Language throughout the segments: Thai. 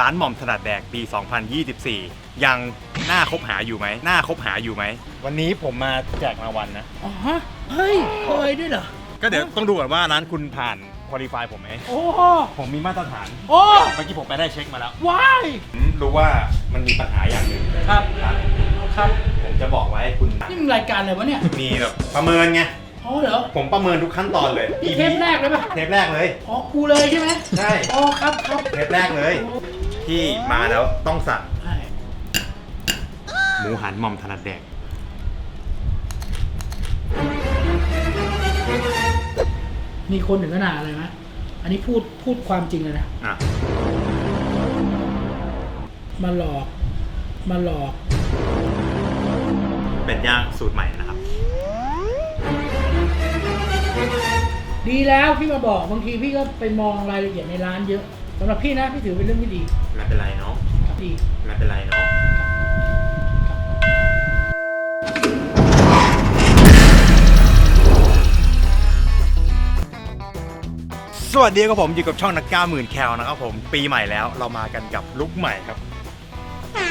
ร้านหม่อมถนัดแดกปี 2024 ยังน่าคบหาอยู่ไหมน่าคบหาอยู่ไหม วันนี้ผมมาแจกรางวัลนะ อ๋อฮะเฮ้ยเคยด้วยเหรอ ก็เดี๋ยวต้องดูก่อนว่าร้านคุณผ่านคุริฟายผมไหม โอ้ผมมีมาตรฐาน โอ้เมื่อกี้ผมไปได้เช็คมาแล้ว ว้ายผมรู้ว่ามันมีปัญหาอย่างหนึ่งครับครับ ครับ ผมจะบอกไว้ให้คุณ นี่มันรายการอะไรวะเนี่ยมีแบบประเมินไง อ๋อเหรอผมประเมินทุกขั้นตอนเลย นี่เทปแรกเลยปะเทปแรกเลย อ๋อกูเลยใช่ไหมใช่ อ๋อครับครับ เทปแรกเลย ที่มาแล้วต้องสั่งใช่หมูหันหม่อมถนัดแดก มีคนถึงขนาดอะไรไหมอันนี้พูดพูดความจริงเลยนะ อะ มาหลอก มาหลอก เป็ดย่างสูตรใหม่นะครับ ดีแล้วพี่มาบอกบางทีพี่ก็ไปมองรายละเอียดในร้านเยอะสำหรับพี่นะพี่ถือเป็นเรื่องที่ดี ไม่เป็นไรเนาะครับดีไม่เป็นไรเนาะสวัสดีครับผมอยู่กับช่องนักก้าหมื่นแคลนะครับผมปีใหม่แล้วเรามากันกับลุคใหม่ครับอ่า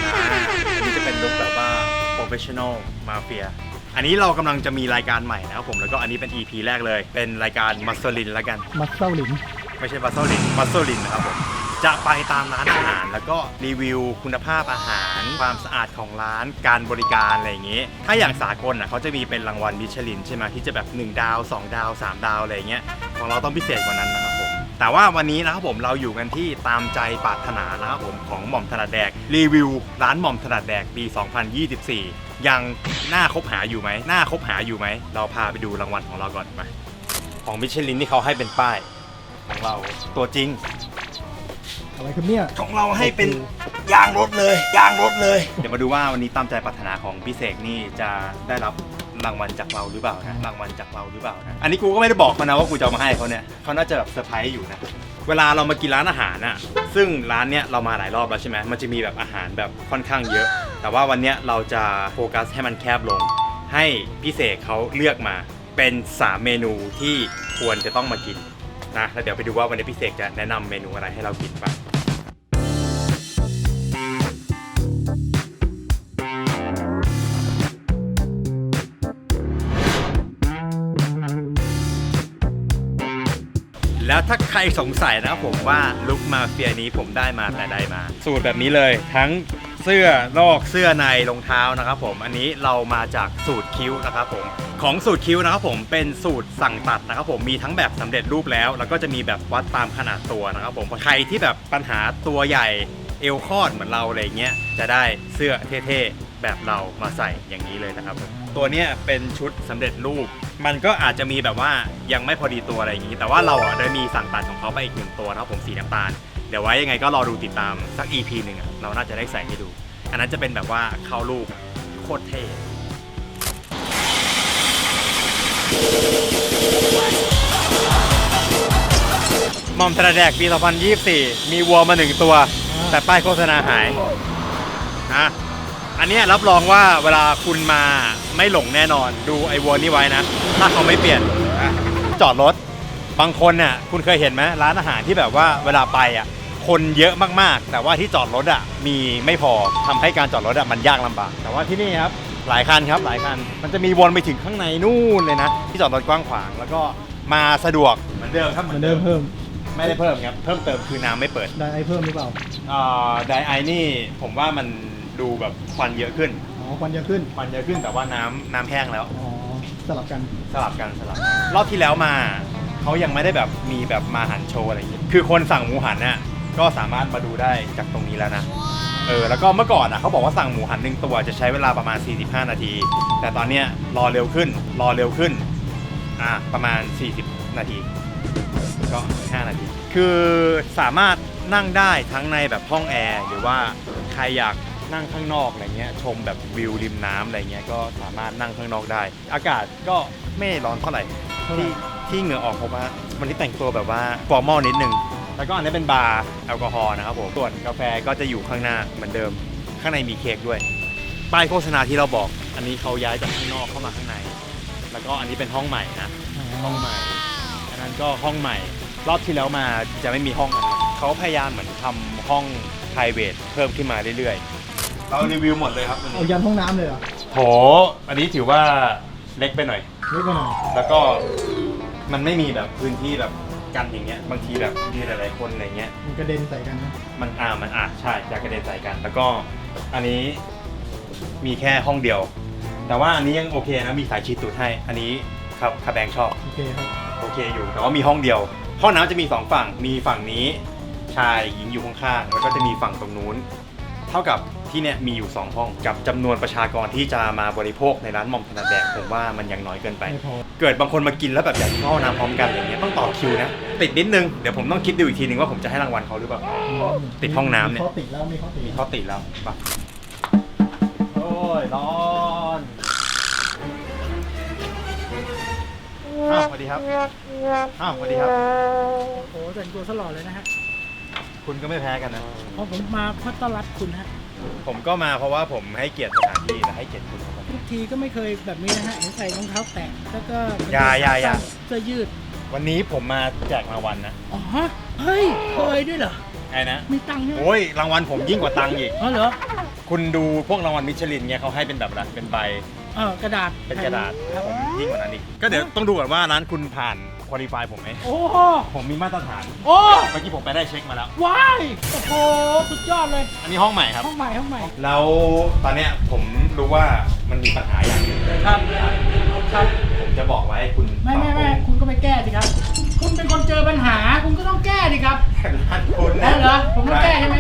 อันนี้จะเป็นลุคแบบว่า professional mafia อันนี้เรากำลังจะมีรายการใหม่นะครับผมแล้วก็อันนี้เป็น EP แรกเลย เป็นรายการมัสลินแล้วกัน มัสเซาลินไม่ใช่บัสโซลินบัสโซลินนะครับผม จะไปตามร้านอาหาร แล้วก็รีวิวคุณภาพอาหาร ความสะอาดของร้านการบริการอะไรอย่างเงี้ยถ้าอย่างสากลอะเขาจะมีเป็นรางวัลมิชลินใช่ไหมที่จะแบบ 1 ดาว 2 ดาว 3 ดาวอะไรอย่างเงี้ยของเราต้องพิเศษกว่านั้นนะครับผมแต่ว่าวันนี้นะครับผมเราอยู่กันที่ตามใจปรารถนานะครับผมของหม่อมถนัดแดกรีวิว ร้านหม่อมถนัดแดกปี 2024 ยังน่าคบหาอยู่ไหมน่าคบหาอยู่ไหมเราพาไปดูรางวัลของเราก่อนมาของมิชลินที่เขาให้เป็นป้ายของเราตัวจริง อะไรครับเนี่ย ของเราให้เป็นยางรถเลย ยางรถเลย เดี๋ยวมาดูว่าวันนี้ตามใจปรารถนาของพี่เสกนี่จะได้รับรางวัลจากเราหรือเปล่านะรางวัลจากเราหรือเปล่านะอันนี้กูก็ไม่ได้บอกเขานะว่ากูจะเอามาให้เขาเนี่ยเขาน่าจะแบบเซอร์ไพรส์อยู่นะเวลาเรามากินร้านอาหารน่ะซึ่งร้านเนี้ยเรามาหลายรอบแล้วใช่ไหมมันจะมีแบบอาหารแบบค่อนข้างเยอะ แต่ว่าวันเนี้ยเราจะโฟกัสให้มันแคบลง ให้พี่เสกเขาเลือกมาเป็นสามเมนูที่ควรจะต้องมากินนะแล้วเดี๋ยวไปดูว่าวันนี้พี่เสกจะแนะนำเมนูอะไรให้เรากินบ้าง ถ้าใครสงสัยนะครับผมว่าลุคมาเฟียนี้ผมได้มาแต่ใดมา สูตรแบบนี้เลยทั้งเสื้อนอกเสื้อในรองเท้านะครับผมอันนี้เรามาจากสูตรคิ้วนะครับผมของสูตรคิ้วนะครับผมเป็นสูตรสั่งตัดนะครับผมมีทั้งแบบสำเร็จรูปแล้ว แล้วก็จะมีแบบวัดตามขนาดตัวนะครับผมใครที่แบบปัญหาตัวใหญ่เอวคอดเหมือนเราอะไรเงี้ยจะได้เสื้อเท่ๆแบบเรามาใส่อย่างนี้เลยนะครับผม ตัวเนี้ยเป็นชุดสำเร็จรูป มันก็อาจจะมีแบบว่ายังไม่พอดีตัวอะไรอย่างนี้ แต่ว่าเราอะได้มีสั่งตัดของเขาไปอีกหนึ่งตัวนะครับผมสีน้ำตาล เดี๋ยวไว้ยังไงก็รอดูติดตามสัก EP หนึ่งอะเราน่าจะได้ใส่ให้ดู อันนั้นจะเป็นแบบว่าเข้ารูปโคตรเท่มอมตระแดกปี 2024 มีวัวมาหนึ่งตัว แต่ป้ายโฆษณาหายนะ อันเนี้ยรับรองว่าเวลาคุณมาไม่หลงแน่นอนดูไอ้วัวนี่ไว้นะ ถ้าเขาไม่เปลี่ยนนะจอดรถ บางคนน่ะคุณเคยเห็นไหมร้านอาหารที่แบบว่าเวลาไปอะคนเยอะมากๆ แต่ว่าที่จอดรถอะมีไม่พอทำให้การจอดรถอะมันยากลำบาก แต่ว่าที่นี่ครับหลายคันครับหลายคัน มันจะมีวนไปถึงข้างในนู่นเลยนะ ที่จอดรถกว้างขวาง แล้วก็มาสะดวกเหมือนเดิมครับเหมือนเดิมเพิ่ม ไม่ได้เพิ่มครับเพิ่มเติมคือน้ำไม่เปิด ได้ไอเพิ่มหรือเปล่าอ่าไดไอนี่ผมว่ามัน ดูแบบควันเยอะขึ้นอ๋อควันเยอะขึ้นควันเยอะขึ้นแต่ว่าน้ำน้ำแห้งแล้ว อ๋อสลับกันสลับกันสลับกันรอบที่แล้วมาเขายังไม่ได้แบบมีแบบมาหันโชว์อะไรอย่างเงี้ยคือคนสั่งหมูหันน่ะก็สามารถมาดูได้จากตรงนี้แล้วนะเออแล้วก็เมื่อก่อนอะเขาบอกว่าสั่งหมูหันหนึ่งตัวจะใช้เวลาประมาณ 45 นาที แต่ตอนเนี้ยรอเร็วขึ้น รอเร็วขึ้นอะประมาณ 40 นาที ก็ 5 นาที คือสามารถนั่งได้ทั้งในแบบห้องแอร์ หรือว่าใครอยาก นั่งข้างนอกอะไรเงี้ยชมแบบวิวริมน้ำอะไรเงี้ยก็สามารถนั่งข้างนอกได้ อากาศก็ไม่ร้อนเท่าไหร่เท่าไหร่ที่ที่เหงื่อออกเพราะว่าวันนี้แต่งตัวแบบว่าฟอร์มอลนิดนึงแล้วก็อันนี้เป็นบาร์แอลกอฮอล์นะครับผมส่วนกาแฟก็จะอยู่ข้างหน้าเหมือนเดิม ข้างในมีเค้กด้วย ป้ายโฆษณาที่เราบอก อันนี้เขาย้ายจากข้างนอกเข้ามาข้างใน แล้วก็อันนี้เป็นห้องใหม่นะห้องใหม่ อันนั้นก็ห้องใหม่ รอบที่แล้วมาจะไม่มีห้องอันนั้นเขาพยายามเหมือนทำห้อง private เพิ่มขึ้นมาเรื่อยๆ เรารีวิวหมดเลยครับวันเอานี้ยันห้องน้ำเลยเหรอโหอันนี้ถือว่าเล็กไปหน่อย เล็กไปหน่อยแล้วก็มันไม่มีแบบพื้นที่แบบกันอย่างเงี้ย บางทีแบบมีหลายๆคนอะไรเงี้ย มันกระเด็นใส่กันนะมันอ่ามันอาจใช่จะกระเด็นใส่กัน แล้วก็อันนี้มีแค่ห้องเดียว แต่ว่าอันนี้ยังโอเคนะ มีสายชีดตูดให้ อันนี้ครับคาแบงชอบ โอเคครับโอเคอยู่ แต่ว่ามีห้องเดียว ห้องน้ำจะมีสองฝั่ง มีฝั่งนี้ชายหญิงอยู่ข้างๆ แล้วก็จะมีฝั่งตรงนู้น เท่ากับ ที่เนี่ยมีอยู่ 2 ห้องกับจำนวนประชากรที่จะมาบริโภคในร้านหม่อมถนัดแดกผมว่ามันยังน้อยเกินไป ไม่พอ เกิดบางคนมากินแล้วแบบอยากเข้าห้องน้ำพร้อมกันอย่างเงี้ยต้องต่อคิวนะ ติดนิดนึงเดี๋ยวผมต้องคิดดูอีกทีนึงว่าผมจะให้รางวัลเขาหรือเปล่า ติดห้องน้ำเนี่ย มีข้อติดแล้วมีข้อติดมีเขาติดแล้วปะโอ้ยร้อนอ้าวสวัสดีครับอ้าวสวัสดีครับ โอ้โหแต่งตัวตลอดเลยนะฮะคุณก็ไม่แพ้กันนะ เพราะผมมาเพื่อต้อนรับคุณฮะ ผมก็มาเพราะว่าผมให้เกียรติสถานที่และให้เกียรติคุณครับ ทุกทีก็ไม่เคยแบบนี้นะฮะเห็นใส่รองเท้าแตะแล้วก็อย่าอย่าอย่า เสื้อยืดวันนี้ผมมาแจกรางวัลนะอ๋อเฮ้ยเคยด้วยเหรอไอ้นะ มีตังค์ใช่ไหมโอ้ยรางวัลผมยิ่งกว่าตังค์อีก อ๋อเหรอคุณดูพวกรางวัลมิชลินเนี่ยเขาให้เป็นแบบอะไรเป็นใบ เออกระดาษเป็นกระดาษ ครับผมยิ่งกว่านั้นอีก ก็เดี๋ยวต้องดูก่อนว่าร้านคุณผ่าน คุริฟายผมไหมโอ้โหผมมีมาตรฐานโอ้เมื่อกี้ผมไปได้เช็คมาแล้ว ว้ายโอ้โหสุดยอดเลยอันนี้ห้องใหม่ครับ ห้องใหม่ห้องใหม่แล้วตอนเนี้ยผมรู้ว่ามันมีปัญหาอย่างหนึงครับครับผมจะบอกไว้ให้คุณไม่ไม่ไม่คุณก็ไปแก้สิครับ คุณเป็นคนเจอปัญหา คุณก็ต้องแก้ดิครับร้านคุณแล้วเหรอผมต้องแก้ใช่ไหม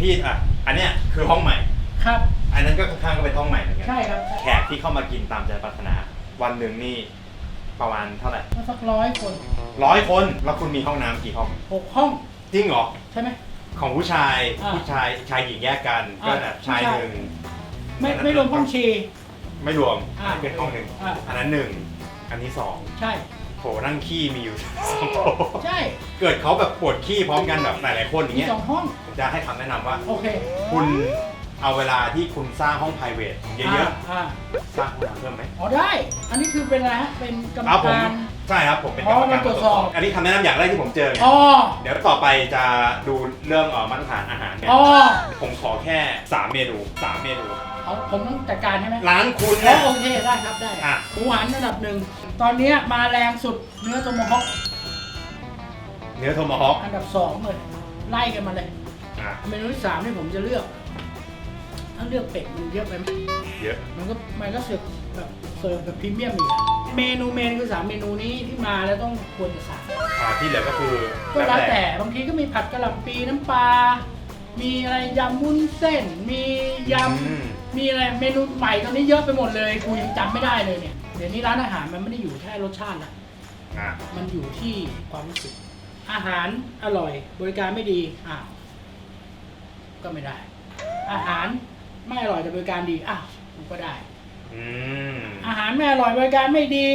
พี่อะอันเนี้ยคือห้องใหม่ ครับ อันนั้นก็ข้างๆก็เป็นห้องใหม่เหมือนกันใช่ครับ แขกที่เข้ามากินตามใจปรารถนา วันหนึ่งนี่ ประมาณเท่าไหร่ก็สักร้อยคนร้อยคนแล้วคุณมีห้องน้ำกี่ห้องหกห้องจริงเหรอ ใช่ไหม ของผู้ชายอ่าผู้ชายชายหญิงแยกกันอ่าก็แบบชายผู้ชายหนึ่งไม่ไม่รวมห้องชี ไม่รวมอ่าอันเป็นห้องหนึ่งอ่า อันนั้นหนึ่งอันนี้สองใช่ โถนั่งขี้มีอยู่ สองโถใช่เกิดเขาแบบปวดขี้พร้อมกันแบบหลายๆคนอย่างมีเงี้ยสองห้องผมจะให้คำแนะนำว่า โอเค คุณ เอาเวลาที่คุณสร้างห้อง p r i v a t เยอะอ่าๆสร้างห้องน้ำเพิ่มไหมอ๋อได้ อันนี้คือเป็นอะไรฮะ เป็นกรรมเอาผมการ ใช่ครับผมเป็นอ๋กรอรมการมาตรวจสอบ อันนี้คำแนะนำอย่างแรกที่ผมเจอไงอ๋อ เดี๋ยวต่อไปจะดูเรื่องเอ่อมาตรฐานอาหารเนี่ยอ๋อผมขอแค่ 3 เมนู 3 เมนู เอาผมต้องจัดการใช่ไหมร้านคุณอ๋อเนี่ยโอเคได้ครับได้อะหมูหันระดับหนึ่ง ตอนนี้มาแรงสุดเนื้อโทโมฮอคเนื้อโทมาฮอคอันดับสองเลย ไล่กันมาเลย อะเมนูที่สามนี่ผมจะเลือก ถ้าเลือกเป็ดมันเยอะไปไหมเยอะ มันก็มันก็เสิร์ฟแบบเสิร์ฟแบบพรีเมียมอีกอะเมนูเมนคือสามเมนูนี้ที่มาแล้วต้องควรจะสั่ง อ่าที่เหลือก็คือก็แล้วแต่บางทีก็มีผัดกะหล่ำปีน้ำปลา มีอะไรยำวุ้นเส้น มียอืมำ มีอะไรเมนูใหม่ตอนนี้เยอะไปหมดเลยกูยังจำไม่ได้เลยเนี่ย เดี๋ยวนี้ร้านอาหารมันไม่ได้อยู่แค่รสชาติละอะมันอยู่ที่ความรู้สึก อาหารอร่อย บริการไม่ดีอ้าวก็ไม่ได้ อาหาร ไม่อร่อยแต่บริการดีอ้าวกูก็ได้ อืมอาหารไม่อร่อยบริการไม่ดี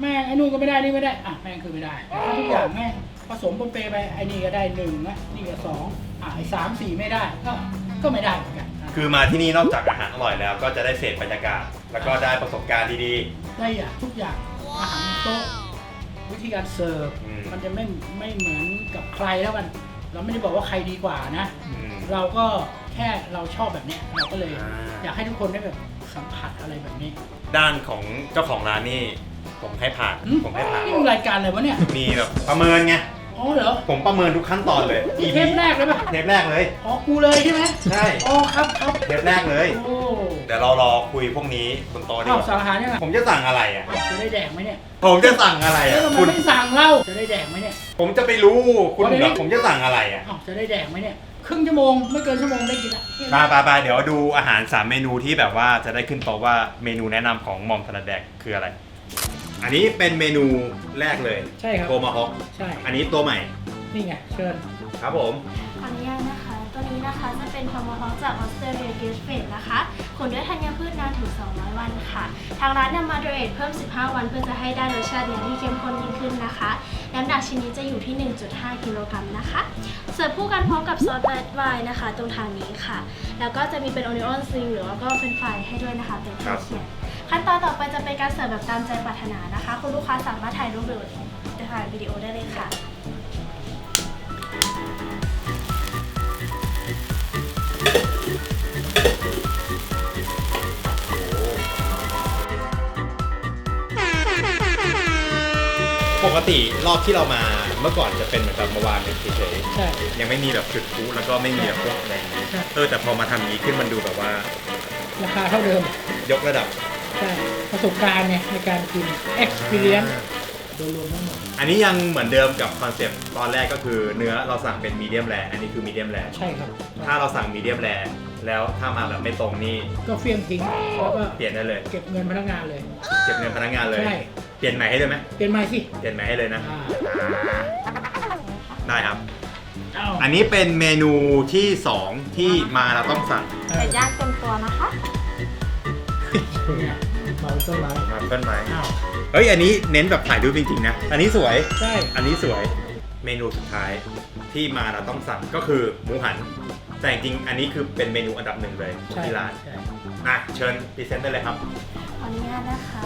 แม่งไอ้นู่นก็ไม่ได้นี่ไม่ได้อะแม่งคือไม่ได้แต่ถ้าทุกอย่างแม่งผสมปนเปไปไอ้นี่ก็ได้หนึ่งนะนี่ก็สองอะไอ้สามสี่ไม่ได้ก็ก็ไม่ได้เหมือนกันอะคือมาที่นี่นอกจากอาหารอร่อยแล้ว ก็จะได้เสพบรรยากาศ แล้วก็ได้ประสบการณ์ดีได้อย่างทุกอย่างอาหารบนโต๊ะวิธีการเสิร์ฟอืมมันจะไม่ไม่เหมือนกับใครแล้วกัน เราไม่ได้บอกว่าใครดีกว่านะๆอืมเราก็ แค่เราชอบแบบเนี้ยเราก็เลยอ่า อยากให้ทุกคนได้แบบสัมผัสอะไรแบบนี้ด้านของเจ้าของร้านนี่ ผมให้ผ่านหึผมให้ผ่าน นี่มันรายการอะไรวะเนี่ยมีแบบประเมินไง อ๋อเหรอผมประเมินทุกขั้นตอนเลย นี่เทปแรกเลยป่ะเทปแรกเลย อ๋อกูเลยใช่ไหมใช่ อ๋อครับครับเทปแรกเลย โอ้เดี๋ยวเรารอคุยพวกนี้บนโต๊ะดีข้าวกว่าสารอาหารยังไงผมจะสั่งอะไรอะ จะได้แดกไหมเนี่ยผมจะสั่งอะไรแล้อะวทำไมคุณ ไม่สั่งเล่าจะได้แดกไหมเนี่ย ผมจะไปรู้คุณวันนี้เหรอผมจะสั่งอะไรอะ อ้าวจะได้แดกไหมเนี่ย ครึ่งชั่วโมงไม่เกินชั่วโมงได้กินละไปไปไปเดี๋ยวดูอาหาร 3 เมนูที่แบบว่าจะได้ขึ้นโต๊ะว่าเมนูแนะนำของหมอมถนัดแดกคืออะไร อันนี้เป็นเมนูแรกเลยใช่ครับ โกมาฮอก ใช่ อันนี้ตัวใหม่นี่ไงเชิญ ครับผม ขออนุญาตนะคะ ตัวนี้นะคะจะเป็นโทโมฮอคจากออสเตรเลียเกสเฟดนะคะขนด้วยธัญพืชนานถึง 200 วันค่ะ ทางร้านนำมาโดเอทเพิ่ม 15 วันเพื่อจะให้ได้รสชาติเนื้อที่เข้มข้นยิ่งขึ้นนะคะ น้ำหนักชิ้นนี้จะอยู่ที่ 1.5 กิโลกรัมนะคะ เสิร์ฟคู่กันพร้อมกับซอสแบดไวน์นะคะ ตรงทางนี้ค่ะ แล้วก็จะมีเป็นโอนิออนซิงหรือว่าก็เป็นไฟรายให้ด้วยนะคะเป็นเครื่องเคียงขั้นตอนต่อไปจะเป็นการเสิร์ฟแบบตามใจปรารถนานะคะ คุณลูกค้าสามารถถ่ายรูปหรือถ่ายวิดีโอได้เลยค่ะ กติรอบที่เรามาเมื่อก่อนจะเป็นเหมือนแบบมาวางกันเฉยใช่ ๆยังไม่มีแบบจุดพลุแล้วก็ไม่มีแบบพวกอะไรอย่างงี้ใช่ เออแต่พอมาทำอย่างนี้ขึ้นมันดูแบบว่าราคาเท่าเดิมยกระดับใช่ประสบการณ์ไงในการกิน experience โดยรวมทั้งหมดอันนี้ยังเหมือนเดิมกับคอนเซปต์ตอนแรกก็คือเนื้อเราสั่งเป็นมีเดียมแรอันนี้คือมีเดียมแรใช่ครับ ถ้าเราสั่งมีเดียมแรแล้วถ้ามาแบบไม่ตรงนี่ก็เฟี้ยงทิ้งแล้วก็เปลี่ยนได้เลย เก็บเงินพนักงานเลย เก็บเงินพนักงานเลย ใช่ เปลี่ยนใหม่ให้เลยไหมเปลี่ยนใหม่สิเปลี่ยนใหม่ให้เลยนะอ่าได้ครับ เอ้าอันนี้เป็นเมนูที่ 2 ที่มาเราต้องสั่งเป็ดย่างเต็มตัวนะคะเนี่ยมาต้นไม้มาต้นไม้อ้าวเฮ้ยอันนี้เน้นแบบถ่ายรูปจริงๆนะ อันนี้สวย ใช่อันนี้สวยเมนูสุดท้ายที่มาเราต้องสั่งก็คือหมูหัน แต่จริงๆอันนี้คือเป็นเมนูอันดับหนึ่งเลยของใช่ที่ร้านใช่ อะเชิญพรีเซนต์ได้เลยครับ ขออนุญาตนะคะ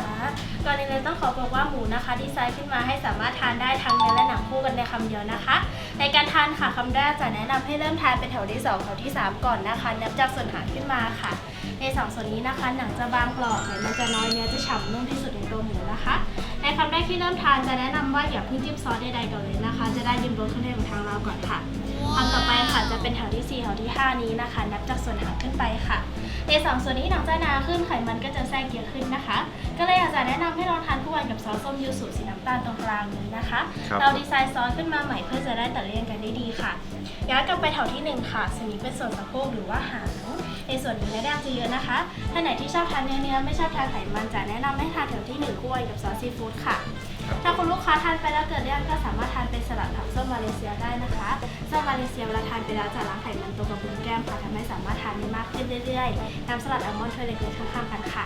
ก่อนอื่นเลยต้องขอบอกว่าหมูนะคะ ดีไซน์ขึ้นมาให้สามารถทานได้ทั้งเนื้อและหนังคู่กันในคำเดียวนะคะ ในการทานค่ะคำแรกจะแนะนำให้เริ่มทานเป็นแถวที่2แถวที่ 3 ก่อนนะคะนับจากส่วนหางขึ้นมาค่ะ ในสองส่วนนี้นะคะหนังจะบางกรอบแต่มันจะน้อยเนื้อจะฉ่ำนุ่มที่สุดในตัวหมูนะคะ ในคำแรกที่เริ่มทานจะแนะนำว่าอย่าเพิ่งจิ้มซอสใดๆก่อนเลยนะคะ จะได้ริมรสเครื่องเทศของทางเราก่อนค่ะคำต่อไปค่ะจะเป็นแถวที่4แถวที่ 5 นี้นะคะ นับจากส่วนหางขึ้นไปค่ะ ในสองส่วนนี้หนังจะหนาขึ้นไขมันก็จะแทรกเยอะขึ้นนะคะ ก็เลยอยากจะแนะนำให้ลองทานคู่กันกับซอสส้มยูสุสีน้ำตาลตรงกลางนี้นะคะครับเราดีไซน์ซอสขึ้นมาใหม่เพื่อจะได้ตัดเลี่ยงกันได้ดีค่ะย้อนกลับไปแถวที่หนึ่งค่ะส่วนนี้เป็นส่วนสะโพกหรือว่าหาง ในส่วนนี้เนื้อแดงจะเยอะนะคะ ถ้าไหนที่ชอบทานเนื้อเนื้อไม่ชอบทานไขมันจะแนะนำให้ทานแถวที่หนึ่งคู่กันกับซอสซีฟู้ดค่ะ ถ้าคุณลูกค้าทานไปแล้วเกิดเลี่ยนก็สามารถทานเป็น สลัดผักส้มมาเลเซียได้นะคะส้มมาเลเซียเวลาทานไปแล้วจะล้างไขมันตัวกับบุญแก้มค่ะทำให้สามารถทานได้มากขึ้นเรื่อยๆน้ำสลัดอัลมอนด์ถ้วยเล็กๆข้างๆกันค่ะ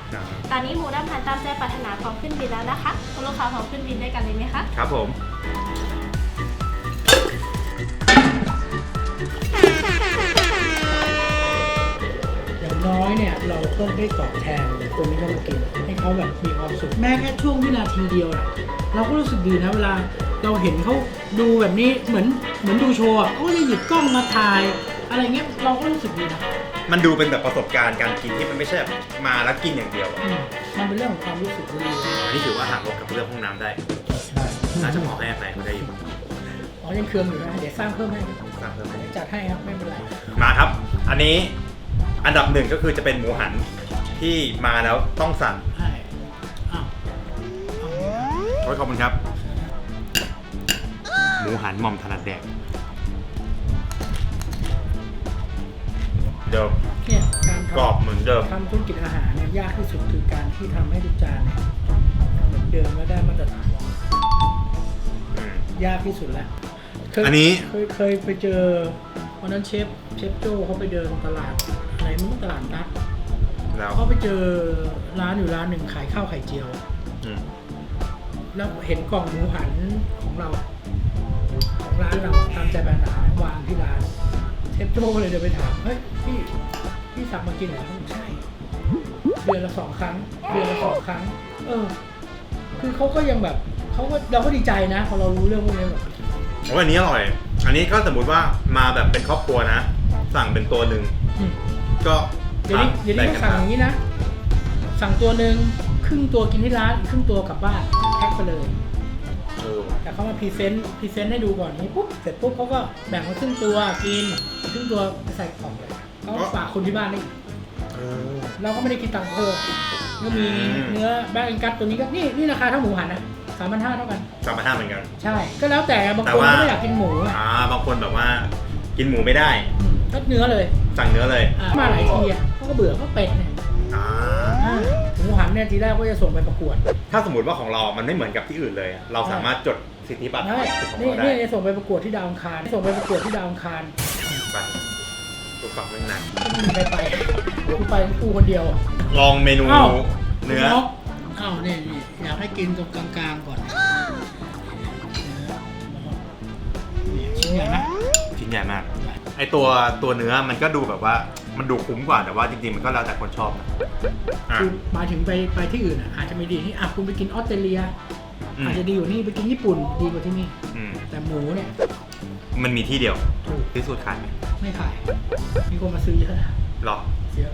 ตอนนี้หมูน้ำพันตามใจปรารถนาพร้อมขึ้นบินแล้วนะคะคุณลูกค้าพร้อมขึ้นบินด้วยกันเลยไหมคะ ครับผม อย่างน้อยเนี่ยเราต้องได้ตอบแทนคนที่เขามากินให้เขาแบบมีความสุขแม้แค่ช่วงวินาทีเดียวน่ะเราก็รู้สึกดีนะเวลา เราเห็นเขาดูแบบนี้เหมือนเหมือนดูโชว์อะเขาก็จะหยิบกล้องมาถ่าย อะไรเงี้ยเราก็รู้สึกดีนะมันดูเป็นแบบประสบการณ์การกินที่มันไม่ใช่แบบมาแล้วกินอย่างเดียวอะอืมมันเป็นเรื่องของความรู้สึกดีอันนี้ถือว่าหักลบกับเรื่องห้องน้ำได้ใช่น่าจะพอให้อภัยเขาได้อยู่อ๋อยังเคืองอยู่นะเดี๋ยวสร้างเพิ่มให้ครับสร้างเพิ่มให้เดี๋ยวจัดให้ครับไม่เป็นไร มาครับ อันนี้อันดับหนึ่งก็คือจะเป็นหมูหันที่มาแล้วต้องสั่งใช่อ้าวเอาเลยครับโอ้ยขอบคุณครับห มูหันหม่อมถนัดแดก เดิมเนี่ยการทำกรอบเหมือนเดิม ทำธุรกิจอาหารเนี่ยยากที่สุดคือการที่ทำให้ทุกจานเนี่ยเหมือนเดิมและได้มาตรฐานอืมยากที่สุดแล้วเคยอันนี้ เคยเคยไปเจอวันนั้นเชฟเชฟโจ้เขาไปเดินตลาดอะไรไมั้งตลาดนัดแล้วเขาไปเจอร้านอยู่ร้านหนึ่งขายข้าวไข่เจียว อืมแล้วเห็นกล่องหมูหันของเรา ของร้านเราตามใจปรารถนาวางที่ร้านเชฟโจ้ก็เลยเดินไปถามเฮ้ยพี่พี่สั่งมากินเหรอเขาบอกใช่เดือนละสองครั้ง เดือนละสองครั้ง เออ คือเขาก็ยังแบบเขาก็เราก็ดีใจนะพอเรารู้เรื่องพวกนี้แบบโอ้ยอันนี้อร่อย อันนี้ก็สมมติว่ามาแบบเป็นครอบครัวนะ สั่งเป็นตัวหนึ่งอืมก็เดี๋ยวนี้เดี๋ยวนี้ก็สั่งอย่างนี้นะ สั่งตัวหนึ่งครึ่งตัวกินที่ร้านอีกครึ่งตัวกลับบ้านแพ็คไปเลยเออว่ะ แต่เขามาพรีเซนต์พรีเซนต์ให้ดูก่อนนี้ปุ๊บเสร็จปุ๊บเขาก็แบ่งมาครึ่งตัวกินอีกครึ่งตัวไปใส่กล่องเลยเขาฝากคนที่บ้านได้อีกเออเราก็ไม่ได้คิดตังค์เพิ่มก็มีอืมเนื้อแบงกัสตัวนี้ก็นี่นี่ราคาเท่าหมูหันนะสามพันห้าเท่ากันสามพันห้าเหมือนกัน ใช่ ก็แล้วแต่บางแต่คนว่าก็ไม่อยากกินหมูอะอ่าบางคนแบบว่ากินหมูไม่ได้อืมก็เนื้อเลย สั่งเนื้อเลยอะมาหลายทีอะเขาก็เบื่อเขาเป็ดเนี่ยอ่าอ่าหมูหันเนี่ยทีแรกก็จะส่งไปประกวด ถ้าสมมติว่าของเรา มันไม่เหมือนกับที่อื่นเลยอะเราสามารถจด สิทธิบัตรได้เป็นของนี่เราได้นี่ส่งไปประกวดที่ดาวอังคารส่งไปประกวดที่ดาวอังคารไปถูกฟังไม่นานไม่มีใครไปกูไปกูคนเดียว ลองเมนูอ้าว เนื้อนกอ้าวนี่นี่อยากให้กินตรงกลางๆก่อนนี่ชิ้นใหญ่ไหมชิ้นใหญ่มาก ไอตัวตัวเนื้อมันก็ดูแบบว่ามันดูคุ้มกว่าแต่ว่าจริงๆ มันก็แล้วแต่คนชอบนะอะคือหมายถึงไปไปที่อื่นอะอาจจะไม่ดีที่อะคุณไปกินออสเตรเลีย อืมอาจจะดีกว่านี่ไปกินญี่ปุ่นดีกว่าที่นี่ อืมแต่หมูเนี่ยมันมีที่เดียวถูกที่สุดขายไหมไม่ขาย มีคนมาซื้อเยอะนะหรอเยอะ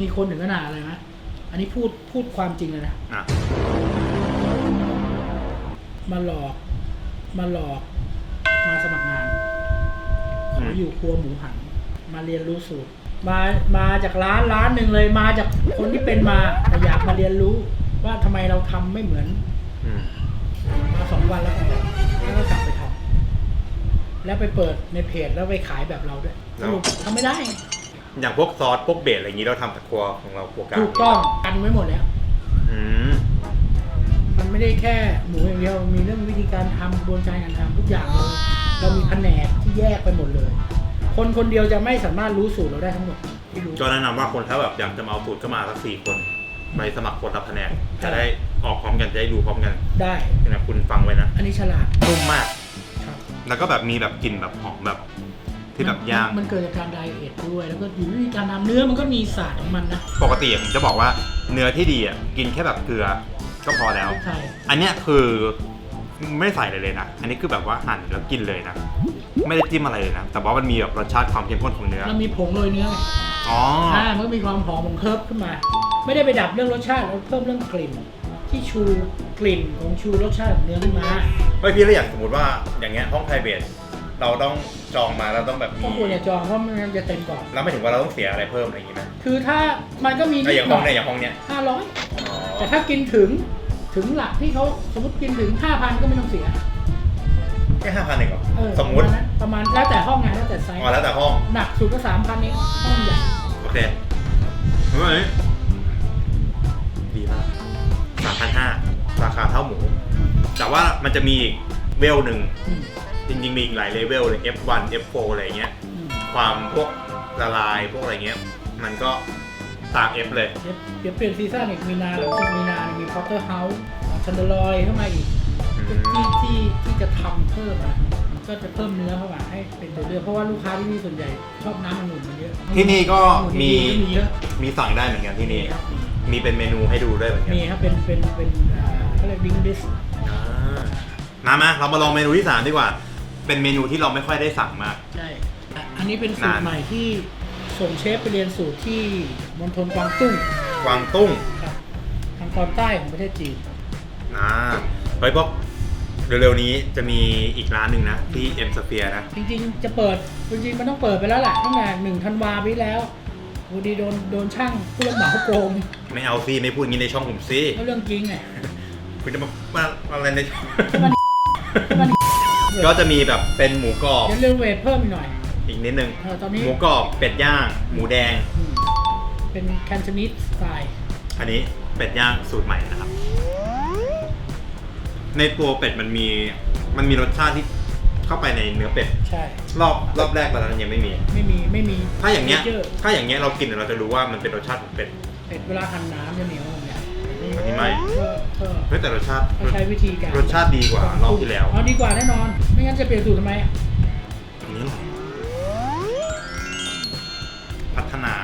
มีคนถึงขนาดอะไรนะอันนี้พูดพูดความจริงเลยนะ อะมาหลอก มาหลอก มาสมัครงานขออยู่ครัวหมูหัน มาเรียนรู้สูตร มามาจากร้านร้านหนึ่งเลยมาจากคนที่เป็นมาแต่อยากมาเรียนรู้ว่าทำไมเราทำไม่เหมือนอื มมาสองวันแล้วกันแล้วก็กลับไปทำแล้วไปเปิดในเพจแล้วไปขายแบบเราด้วยสรุปทำไม่ได้อย่างพวกซอสพวกเบสอะไรอย่างนี้เราทำจากครัวของเราครัวกลางถูกต้องกันไว้หมดแล้วอืมมันไม่ได้แค่หมูอย่างเดียวมีเรื่องวิธีการทำกระบวนการการทำทุกอย่างเลยเรามีแผนกที่แยกไปหมดเลย คนคนเดียวจะไม่สามารถรู้สูตรเราได้ทั้งหมดที่รู้ก็แนะนำว่าคนถ้าแบบอยากจะมาเอาสูตรก็มาสักสี่คนไปสมัครคนรับแผนกจะได้ ออกพร้อมกันจะได้ดูพร้อมกันได้ นะคุณฟังไว้นะอันนี้ฉลาดนุ่มมาก ครับแล้วก็แบบมีแบบกลิ่นแบบหอมแบบ ที่แบบย่าง มันเกิดจากการไดเอทด้วย แล้วก็อยู่วิธีการทำเนื้อมันก็มีศาสตร์ของมันนะปกติผมจะบอกว่าเนื้อที่ดีอะกินแค่แบบเกลือก็พอแล้ว ใช่อันเนี้ยคือไม่ใส่อะไรเลยนะ อันนี้คือแบบว่าหั่นแล้วกินเลยนะ ไม่ได้จิ้มอะไรเลยนะ แต่ว่ามันมีแบบรสชาติความเข้มข้นของเนื้อเรามีผงโรยเนื้อไงอ๋อ อ่ามันก็มีความหอมของเคิร์ฟขึ้นมา ไม่ได้ไปดับเรื่องรสชาติเราเพิ่มเรื่องกลิ่น ที่ชูกลิ่นของชูรสชาติของเนื้อขึ้นมา ไม่พี่แล้วอย่างสมมติว่าอย่างเงี้ยห้องไพรเวทเราต้องจองมาเราต้องแบบก็มีควรจะจองเพราะไมันจะเต็มก่อน แล้วไม่ถึงว่าเราต้องเสียอะไรเพิ่มอะไรอย่างงี้ไหมคือถ้ามันก็มีไอ้นิอดย่างหห้น่องอยเนี่ยอย่างห้องเนี้ยห้าร้อยอ๋อแต่ถ้ากินถึงถึงหลักที่เขาสมมติกินถึงห้าพันก็ไม่ต้องเสียแค่ห้าพันเองเหรอเออสมมุติประาณนั้นประมาณแล้วแต่ห้องงานแล้วแต่ไซส์อ๋อแล้วแต่ห้องหนักสุดก็สามพันเองห้องใหญ่โอเคเฮ้ย 3,500ราคาเท่าหมู แต่ว่ามันจะมีอีกเวลหนึ่ง จริงๆมีอีกหลายเลเวลเลย F1 F4 อะไรเงี้ย ความพวกละลายพวกอะไรเงี้ย มันก็ตาม F เลย เดี๋ยวเดี๋ยวเปลี่ยนซีซั่นอีกมีนาหลังจากมีนามีพอตเตอร์เฮาส์ชันเดอร์ลอยเข้ามาอีกที่ที่ที่จะทำเพิ่มอะก็จะเพิ่มเนื้อเข้ามาให้เป็นตัวเลือกเพราะว่าลูกค้าที่นี่ส่วนใหญ่ชอบน้ำมันหนุนมันเยอะที่นี่ก็มีที่นี่ก็มีมีสั่งได้เหมือนกันที่นี่ เป็นเมนูให้ดูด้วยเหมือนกันมีครับเป็นเป็นเป็นอ่าเขาเรียกดิงดิสอ่ามามาเรามาลองเมนูที่3ดีกว่า เป็นเมนูที่เราไม่ค่อยได้สั่งมาก ใช่อะอันนี้เป็นสูตนารน ใหม่ที่ส่งเชฟไปเรียนสูตรที่มณฑลกวางตุ้งกวางตุ้งครับทางตอนใต้ของประเทศจีน อ่าเฮ้ยพวกเร็วๆนี้จะมีอีกร้านหนึ่งนะ ที่เอ็มสเฟียนะ จริงๆ จะเปิดจริงๆ มันต้องเปิดไปแล้วแหละตั้งแต่หนึ่งธันวาปีแล้ว พอดีโดนโดนช่างผู้รับเหมาโกงไม่เอาซีไม่พูดอย่างนี้ในช่องผมซิก็เรื่องจริงไงคุณจะมามาอะไรในช่องมันมันก็จะมีแบบเป็นหมูกรอบ เดี๋ยวเรื่องเวทเพิ่มอีกหน่อย อีกนิดนึง เออตอนนี้ หมูกรอบเป็ดย่าง หมูแดง อืมเป็นแคนชนิสสไตล์อันนี้เป็ดย่างสูตรใหม่นะครับ ในตัวเป็ดมันมี มันมีรสชาติที่ เข้าไปในเนื้อเป็ดใช่ รอบรอบแรกตอนนั้นยังไม่มี ไม่มีไม่มีถ้าอย่างเงี้ยเยอะถ้าอย่างเงี้ยเรากินเราจะรู้ว่ามันเป็นรสชาติของเป็ด เป็ดเวลาหั่นน้ำจะเหนียวอย่างเงี้ยอันนี้ไม่ ก็ก็เฮ้ยแต่รสชาติก็ใช้วิธีการรสชาติดีกว่ารอบที่แล้วอ๋อดีกว่าแน่นอน ไม่งั้นจะเปลี่ยนสูตรทำไมอะอันนี้อร่อยพัฒนา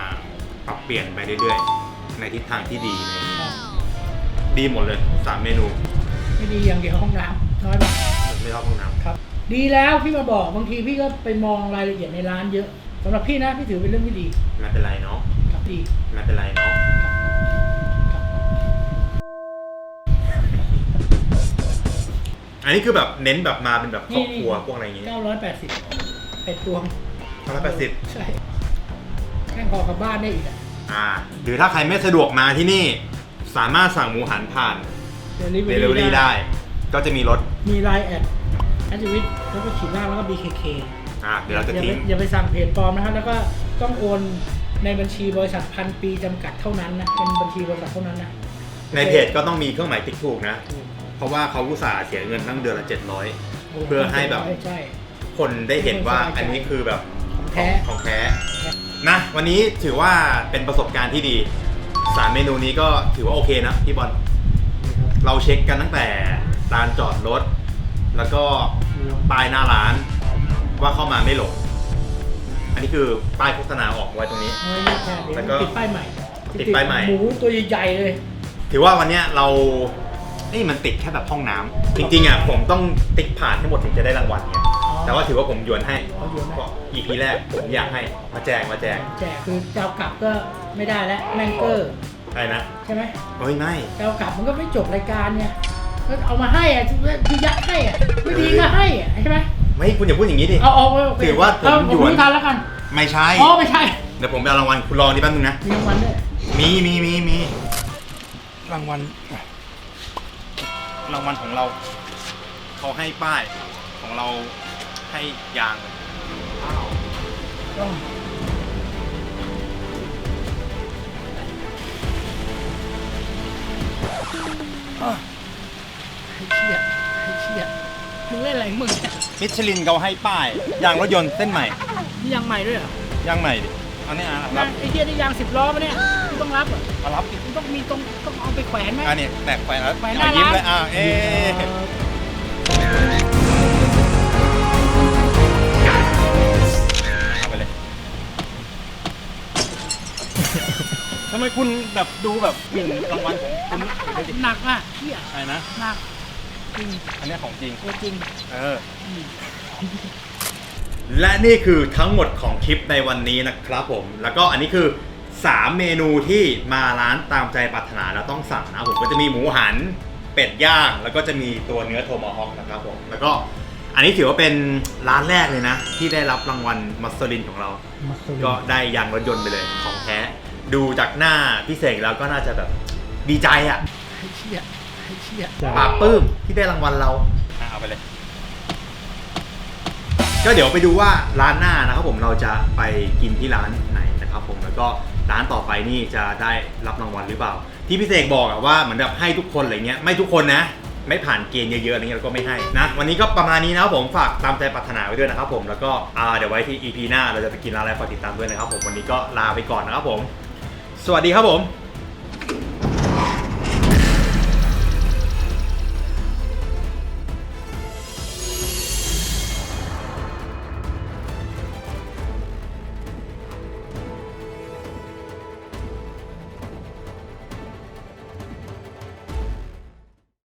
ปรับเปลี่ยนไปเรื่อยๆ ในทิศทางที่ดีอะไรอย่างเลยดีหมดเลยสามเมนูไม่ดีอย่างเดียวห้องน้ำน้อยไปไม่ชอบห้องน้ครับ ดีแล้วพี่มาบอกบางทีพี่ก็ไปมองรายละเอียดในร้านเยอะสำหรับพี่นะพี่ถือเป็นเรื่องที่ดีำไม่เป็นไรเนาะครับดีไม่เป็นไรเนาะครับอันนี้คือแบบเน้นแบบมาเป็นแบบครอบครัวพวกอะไรอย่างงี้เก้าร้อยแปดสิบเป็ดตวงร้อยแปดสิบใช่แค่พอกลับบ้านได้อีกอะอ่า หรือถ้าใครไม่สะดวกมาที่นี่ สามารถสั่งหมูหันผ่านเดลิเวเดลิเวอรี่ได้ ก็จะมีรถมีไลน์แอด แอดวิทแล้วก็ขีดล่างแล้วก็ BKK อ่าเดี๋ยวเราจะอย่าทิ้ไปงอย่าไปสั่งเพจปลอมนะครับ แล้วก็ต้องโอนในบัญชีบริษัทพันปีจำกัดเท่านั้นนะ เป็นบัญชีบริษัทเท่านั้นนะในเพจก็ต้องมีเครื่องหมายติ๊กถูกนะ เพราะว่าเขาอุตส่าห์เสียเงินตั้งเดือนละ 700โเพื่อให้แบบ ใช่ คนได้เห็นว่าอันนี้คือแบบของแท้ ของแท้นะ วันนี้ถือว่าเป็นประสบการณ์ที่ดี สามเมนูนี้ก็ถือว่าโอเคนะพี่บอล เราเช็คกันตั้งแต่ลานจอดรถ แล้วก็ป้ายหน้าร้านว่าเข้ามาไม่หลง อันนี้คือป้ายโฆษณาออกไว้ตรงนี้เอาไว้ไม่แค่เดี๋ยวแล้วก็ติดป้ายใหม่ติดป้ายใหม่ หมูตัวใหญ่ๆเลย ถือว่าวันเนี้ยเรานี่มันติดแค่แบบห้องน้ำจริงๆอะผมต้องติ๊กผ่านให้หมดถึงจะได้รางวัลไงแต่ว่าถือว่าผมหยวนให้เอาหยวนให้เพราะ EP แรกผมอยากให้มาแจกมาแจกแจกคือเจ้ากลับก็ไม่ได้แล้วแมงเกอร์ อะไรนะ ใช่ไหม เฮ้ยไม่ เจ้ากลับมันก็ไม่จบรายการเนี่ย ก็เอามาให้อะคือยัดให้อะไม่ดีก็ให้อะใช่ไหมไม่คุณอย่าพูดอย่างนี้ดิ เอาเอาเถือว่าผมเอหยวนไม่ทันแล้วกันไม่ใช่ อ๋อไม่ใช่เดี๋ยวผมไปเอารางวัลคุณรอนี่แป๊บนึงนะ มีรางวัลด้วยมีมีมีมีรางวัลรางวัลของเรา เขาให้ป้ายของเราให้ยางอ๋ออ๋อ ให้เชี่ยให้เชี่ยมึงเล่นอะไรของมึงเนี่ยมิชลินเขาให้ป้ายยางรถยนต์เส้นใหม่นี่ยังใหม่ด้วยเหรอยางใหม่ดิเอาเนี่ยอะรับไอ้เชี่ยนี่ยางสิบล้อปะเนี่ยมึงต้องรับเหรอมารับดิมึงต้องมีตรงต้องเอาไปแขวนไหม อันนี้แตกไปแล้วแขวนหน้าเอายิ้มร้านเลยอ่าเอ๊ะเอาไปเลยทำไมคุณแบบดูแบบหมิ่นรางวัลของคุณดูดิหนักอะเชี่ยอะไรนะ หนัก จริงอันเนี้ยของจริง ตัวจริง เอออืมและนี่คือทั้งหมดของคลิปในวันนี้นะครับผม แล้วก็อันนี้คือ 3 เมนูที่มาร้านตามใจปรารถนาแล้วต้องสั่งนะครับผมก็จะมีหมูหัน เป็ดย่าง แล้วก็จะมีตัวเนื้อโทมาฮอกนะครับผม แล้วก็อันนี้ถือว่าเป็นร้านแรกเลยนะ ที่ได้รับรางวัลมัสเตอรินของเรา มัสลินก็ได้ยางรถยนต์ไปเลยของแท้ ดูจากหน้าพี่เสกแล้วก็น่าจะแบบดีใจอะ่ะให้เชี่ยให้เชี่ยจ้ะปลาบปลื้มที่ได้รางวัลเราเอาไปเลย ก็เดี๋ยวไปดูว่าร้านหน้านะครับผมเราจะไปกินที่ร้านไหนนะครับผมแล้วก็ร้านต่อไปนี่จะได้รับรางวัลหรือเปล่า ที่พี่เสกบอกอะว่าเหมือนแบบให้ทุกคนอะไรเงี้ยไม่ทุกคนนะ ไม่ผ่านเกณฑ์เยอะๆอะไรเงี้ยเราก็ไม่ให้นะ วันนี้ก็ประมาณนี้นะครับผมฝากตามใจปรารถนาไว้ด้วยนะครับผมแล้วก็อ่าเดี๋ยวไว้ที่ EP หน้าเราจะไปกินร้านอะไรฝากติดตามด้วยนะครับผมวันนี้ก็ลาไปก่อนนะครับผม สวัสดีครับผม